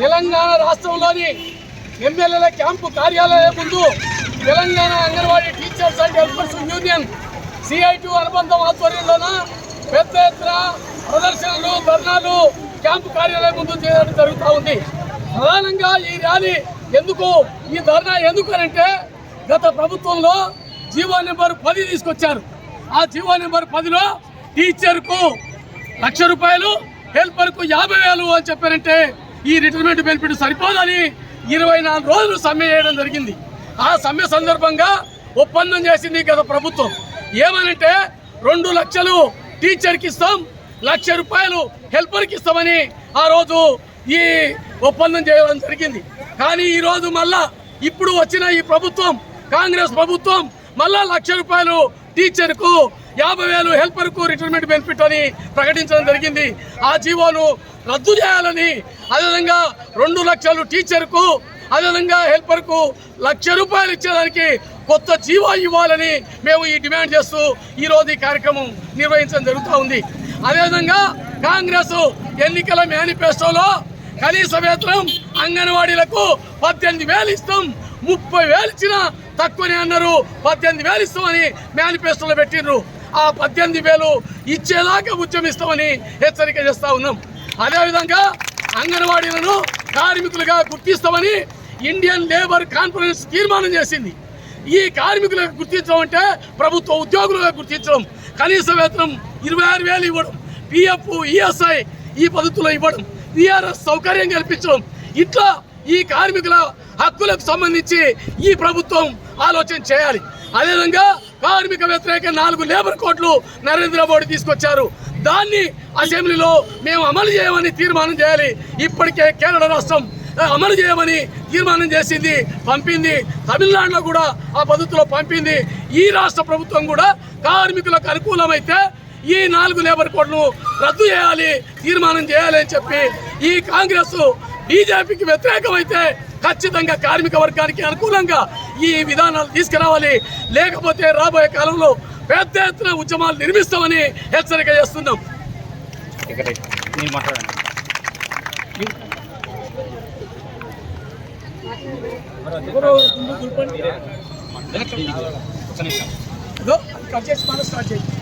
తెలంగాణ రాష్ట్రంలోని ఎమ్మెల్యేల క్యాంపు కార్యాలయం ముందు Telangana anganwadi teachers and helpers union CIT అనుబంధం ఆధ్వర్యంలోన పెద్ద ఎత్తున ప్రదర్శనలు ధర్నాలు క్యాంపు కార్యాలయం ముందు చేయడం జరుగుతూ ఉంది. ప్రధానంగా ఈ ర్యాలీ ఎందుకు ఈ ధర్నా ఎందుకు అంటే గత ప్రభుత్వంలో జీవో నెంబర్ పది తీసుకొచ్చారు. ఆ జీవో నెంబర్ పదిలో టీచర్కు లక్ష రూపాయలు హెల్పర్కు యాభై వేలు అని చెప్పారంటే ఈ రిటైర్మెంట్ బెనిఫిట్ సరిపోదని ఇరవై నాలుగు రోజులు సమ్మె చేయడం జరిగింది. ఆ సమ్మె సందర్భంగా ఒప్పందం చేసింది గత ప్రభుత్వం. ఏమనంటే రెండు లక్షలు టీచర్కి ఇస్తాం లక్ష రూపాయలు హెల్పర్కి ఇస్తామని ఆ రోజు ఈ ఒప్పందం చేయడం జరిగింది. కానీ ఈరోజు మళ్ళా ఇప్పుడు వచ్చిన ఈ ప్రభుత్వం కాంగ్రెస్ ప్రభుత్వం మళ్ళా లక్ష రూపాయలు టీచర్కు యాభై వేలు హెల్పర్కు రిటైర్మెంట్ బెనిఫిట్ అని ప్రకటించడం జరిగింది. ఆ జీవోను రద్దు చేయాలని అదేవిధంగా రెండు లక్షలు టీచర్కు అదేవిధంగా హెల్పర్కు లక్ష రూపాయలు ఇచ్చేదానికి కొత్త జీవో ఇవ్వాలని మేము ఈ డిమాండ్ చేస్తూ ఈరోజు ఈ కార్యక్రమం నిర్వహించడం జరుగుతూ ఉంది. అదేవిధంగా కాంగ్రెస్ ఎన్నికల మేనిఫెస్టోలో కనీస వేతనం అంగన్వాడీలకు పద్దెనిమిది వేలు ఇస్తాం. ముప్పై వేలు ఇచ్చినా తక్కువనే అన్నారు. పద్దెనిమిది వేలు ఇస్తామని మేనిఫెస్టోలో పెట్టిండ్రు ఆ పద్దెనిమిది వేలు ఇచ్చేదాకా ఉద్యమిస్తామని హెచ్చరిక చేస్తా ఉన్నాం. అదేవిధంగా అంగన్వాడీలను కార్మికులుగా గుర్తిస్తామని ఇండియన్ లేబర్ కాన్ఫరెన్స్ తీర్మానం చేసింది. ఈ కార్మికులకు గుర్తించడం అంటే ప్రభుత్వ ఉద్యోగులుగా గుర్తించడం. కనీస వేతనం ఇరవై ఆరు వేలు ఇవ్వడం. పిఎఫ్ ఈఎస్ఐ ఈ పద్ధతిలో ఇవ్వడం. విఆర్ఎస్ సౌకర్యం కల్పించడం. ఇట్లా ఈ కార్మికుల హక్కులకు సంబంధించి ఈ ప్రభుత్వం ఆలోచన చేయాలి. అదేవిధంగా కార్మిక వ్యతిరేక నాలుగు లేబర్ కోట్లు నరేంద్ర మోడీ తీసుకొచ్చారు. దాన్ని అసెంబ్లీలో మేము అమలు చేయమని తీర్మానం చేయాలి. ఇప్పటికే కేరళ రాష్ట్రం అమలు చేయమని తీర్మానం చేసింది పంపింది. తమిళనాడులో కూడా ఆ పద్ధతిలో పంపింది. ఈ రాష్ట్ర ప్రభుత్వం కూడా కార్మికులకు అనుకూలమైతే ఈ నాలుగు లేబర్ కోడ్ను రద్దు చేయాలి తీర్మానం చేయాలి అని చెప్పి ఈ కాంగ్రెస్ బీజేపీకి వ్యతిరేకమైతే ఖచ్చితంగా కార్మిక వర్గానికి అనుకూలంగా ఈ విధానాలు తీసుకురావాలి. లేకపోతే రాబోయే కాలంలో పెద్ద ఎత్తున ఉద్యమాలు నిర్మిస్తామని హెచ్చరిక చేస్తున్నాం. కట్ చేసి మళ్ళీ స్టార్ట్ చేయి.